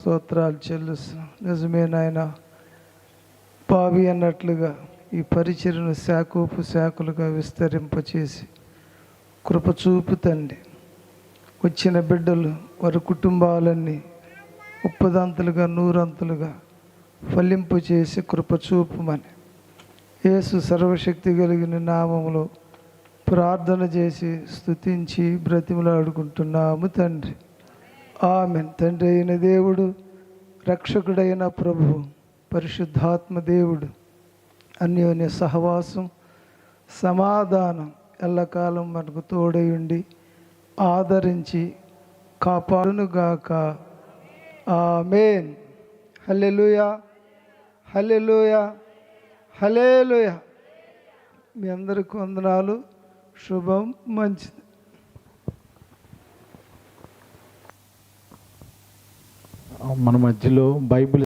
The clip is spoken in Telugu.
స్తోత్రాలు చెల్లిస్తున్నాం. నిజమే నాయన పావి అన్నట్లుగా ఈ పరిచయను శాఖోపు శాఖలుగా విస్తరింపచేసి కృప చూపు తండ్రి. వచ్చిన బిడ్డలు వారి కుటుంబాలన్నీ ముప్పదంతులుగా నూరంతులుగా ఫలింపు చేసి కృప చూపుమని. యేసు సర్వశక్తి కలిగిన నామములో ప్రార్థన చేసి స్థుతించి బ్రతిమలాడుకుంటున్నాము తండ్రి. ఆమెన్. తండ్రి అయిన దేవుడు రక్షకుడైన ప్రభు పరిశుద్ధాత్మ దేవుడు అన్యోన్య సహవాసం సమాధానం ఎల్లకాలం మనకు తోడయుండి ఆదరించి కాపాడునుగాక. ఆమెన్. హల్లెలుయా. హల్లెలుయా. హలేలుయా మీ అందరికి వందనాలు. శుభం మంచిది. మన మధ్యలో బైబిల్